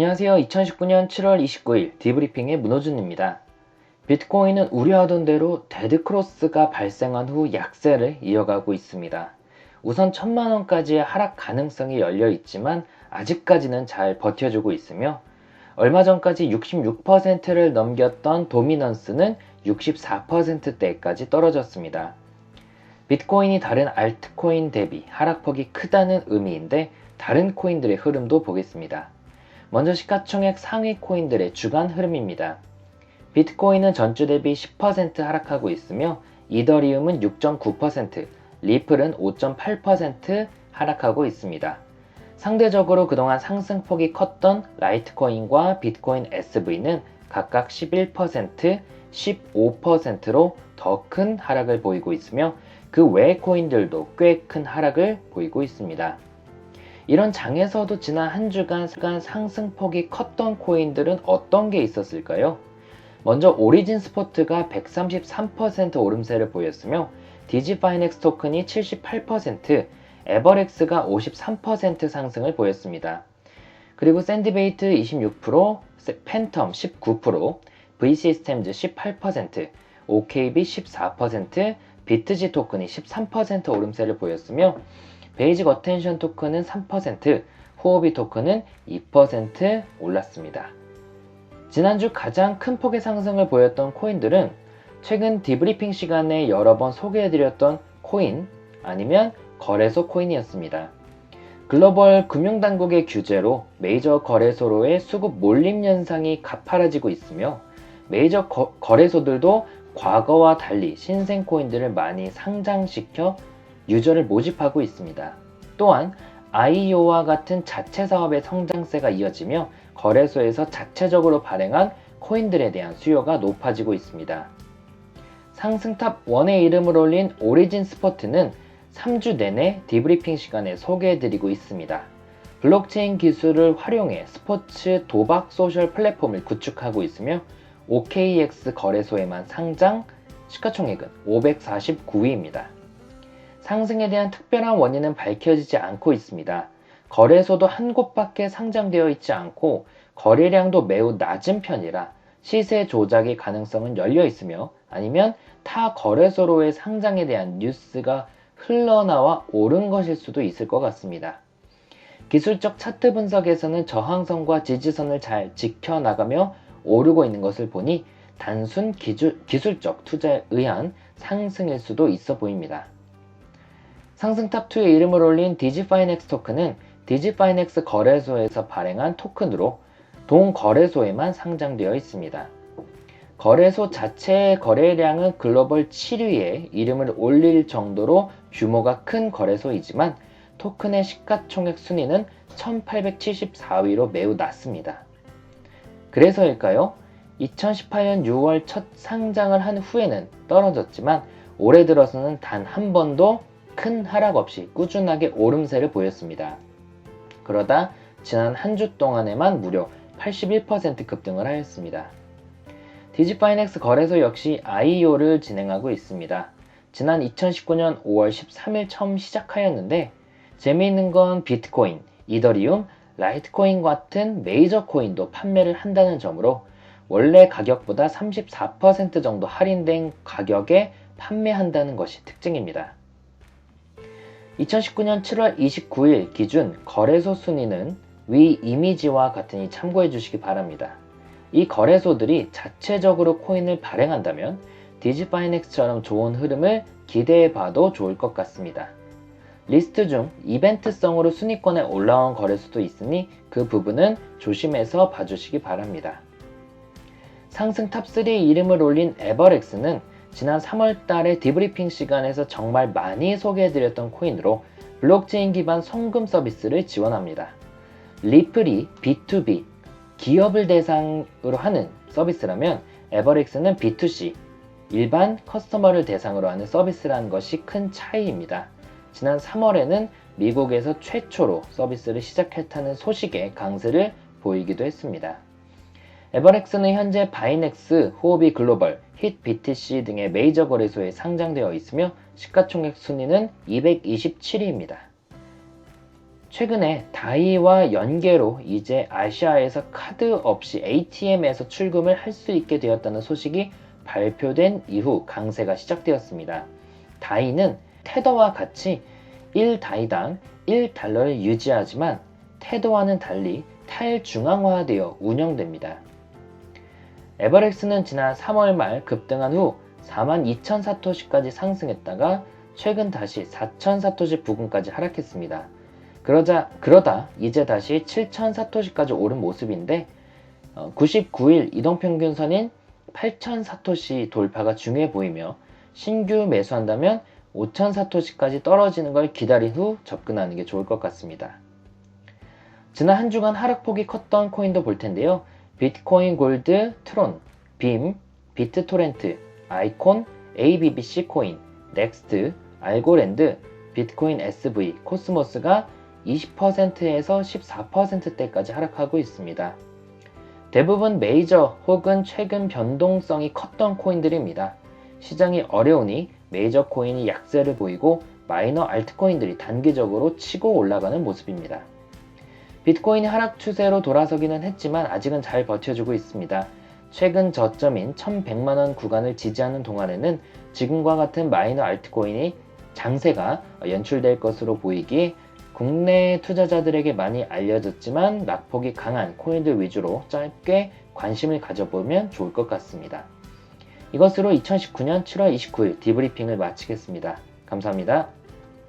안녕하세요. 2019년 7월 29일 디브리핑의 문호준입니다. 비트코인은 우려하던 대로 데드크로스가 발생한 후 약세를 이어가고 있습니다. 우선 천만 원까지의 하락 가능성이 열려 있지만 아직까지는 잘 버텨주고 있으며 얼마 전까지 66%를 넘겼던 도미넌스는 64%대까지 떨어졌습니다. 비트코인이 다른 알트코인 대비 하락폭이 크다는 의미인데 다른 코인들의 흐름도 보겠습니다. 먼저 시가총액 상위 코인들의 주간 흐름입니다. 비트코인은 전주 대비 10% 하락하고 있으며 이더리움은 6.9%, 리플은 5.8% 하락하고 있습니다. 상대적으로 그동안 상승폭이 컸던 라이트코인과 비트코인 SV는 각각 11%, 15%로 더 큰 하락을 보이고 있으며 그외 코인들도 꽤 큰 하락을 보이고 있습니다. 이런 장에서도 지난 한 주간 상승폭이 컸던 코인들은 어떤 게 있었을까요? 먼저 오리진 스포트가 133% 오름세를 보였으며 디지파이넥스 토큰이 78%, 에버렉스가 53% 상승을 보였습니다. 그리고 샌드베이트 26%, 팬텀 19%, V시스템즈 18%, OKB 14%, 비트지 토큰이 13% 오름세를 보였으며 베이직 어텐션 토큰은 3%, 호흡이 토큰은 2% 올랐습니다. 지난주 가장 큰 폭의 상승을 보였던 코인들은 최근 디브리핑 시간에 여러 번 소개해드렸던 코인 아니면 거래소 코인이었습니다. 글로벌 금융당국의 규제로 메이저 거래소로의 수급 몰림 현상이 가파라지고 있으며 메이저 거, 거래소들도 과거와 달리 신생 코인들을 많이 상장시켜 유저를 모집하고 있습니다. 또한 IO와 같은 자체 사업의 성장세가 이어지며 거래소에서 자체적으로 발행한 코인들에 대한 수요가 높아지고 있습니다. 상승탑 1의 이름을 올린 오리진 스포트는 3주 내내 디브리핑 시간에 소개해드리고 있습니다. 블록체인 기술을 활용해 스포츠 도박 소셜 플랫폼을 구축하고 있으며 OKX 거래소에만 상장, 시가총액은 549위입니다. 상승에 대한 특별한 원인은 밝혀지지 않고 있습니다. 거래소도 한 곳밖에 상장되어 있지 않고 거래량도 매우 낮은 편이라 시세 조작의 가능성은 열려 있으며 아니면 타 거래소로의 상장에 대한 뉴스가 흘러나와 옳은 것일 수도 있을 것 같습니다. 기술적 차트 분석에서는 저항선과 지지선을 잘 지켜나가며 오르고 있는 것을 보니 단순 기술, 기술적 투자에 의한 상승일 수도 있어 보입니다. 상승 탑2의 이름을 올린 디지파이넥스 토큰은 디지파이넥스 거래소에서 발행한 토큰으로 동 거래소에만 상장되어 있습니다. 거래소 자체의 거래량은 글로벌 7위에 이름을 올릴 정도로 규모가 큰 거래소이지만 토큰의 시가총액 순위는 1874위로 매우 낮습니다. 그래서일까요? 2018년 6월 첫 상장을 한 후에는 떨어졌지만 올해 들어서는 단 한 번도 큰 하락 없이 꾸준하게 오름세를 보였습니다. 그러다 지난 한 주 동안에만 무려 81% 급등을 하였습니다. 디지파이넥스 거래소 역시 IEO를 진행하고 있습니다. 지난 2019년 5월 13일 처음 시작하였는데 재미있는 건 비트코인, 이더리움, 라이트코인 같은 메이저 코인도 판매를 한다는 점으로 원래 가격보다 34% 정도 할인된 가격에 판매한다는 것이 특징입니다. 2019년 7월 29일 기준 거래소 순위는 위 이미지와 같으니 참고해 주시기 바랍니다. 이 거래소들이 자체적으로 코인을 발행한다면 디지파이넥스처럼 좋은 흐름을 기대해 봐도 좋을 것 같습니다. 리스트 중 이벤트성으로 순위권에 올라온 거래소도 있으니 그 부분은 조심해서 봐주시기 바랍니다. 상승 탑3 이름을 올린 에버렉스는 지난 3월 달에 디브리핑 시간에서 정말 많이 소개해드렸던 코인으로 블록체인 기반 송금 서비스를 지원합니다. 리플이 B2B, 기업을 대상으로 하는 서비스라면 에버렉스는 B2C, 일반 커스터머를 대상으로 하는 서비스라는 것이 큰 차이입니다. 지난 3월에는 미국에서 최초로 서비스를 시작했다는 소식에 강세를 보이기도 했습니다. 에버렉스는 현재 바이넥스, 호흡이 글로벌, 힛 BTC 등의 메이저 거래소에 상장되어 있으며 시가총액 순위는 227위입니다. 최근에 다이와 연계로 이제 아시아에서 카드 없이 ATM에서 출금을 할 수 있게 되었다는 소식이 발표된 이후 강세가 시작되었습니다. 다이는 테더와 같이 1다이당 1달러를 유지하지만 테더와는 달리 탈중앙화되어 운영됩니다. 에버렉스는 지난 3월 말 급등한 후 42,000 사토시까지 상승했다가 최근 다시 4,000 사토시 부근까지 하락했습니다. 그러자 그러다 이제 다시 7,000 사토시까지 오른 모습인데 99일 이동평균선인 8,000 사토시 돌파가 중요해 보이며 신규 매수한다면 5,000 사토시까지 떨어지는 걸 기다린 후 접근하는 게 좋을 것 같습니다. 지난 한 주간 하락폭이 컸던 코인도 볼 텐데요. 비트코인 골드, 트론, 빔, 비트토렌트, 아이콘, ABBC 코인, 넥스트, 알고랜드, 비트코인 SV, 코스모스가 20%에서 14%대까지 하락하고 있습니다. 대부분 메이저 혹은 최근 변동성이 컸던 코인들입니다. 시장이 어려우니 메이저 코인이 약세를 보이고 마이너 알트코인들이 단기적으로 치고 올라가는 모습입니다. 비트코인이 하락 추세로 돌아서기는 했지만 아직은 잘 버텨주고 있습니다. 최근 저점인 1100만원 구간을 지지하는 동안에는 지금과 같은 마이너 알트코인이 장세가 연출될 것으로 보이기에 국내 투자자들에게 많이 알려졌지만 낙폭이 강한 코인들 위주로 짧게 관심을 가져보면 좋을 것 같습니다. 이것으로 2019년 7월 29일 디브리핑을 마치겠습니다. 감사합니다.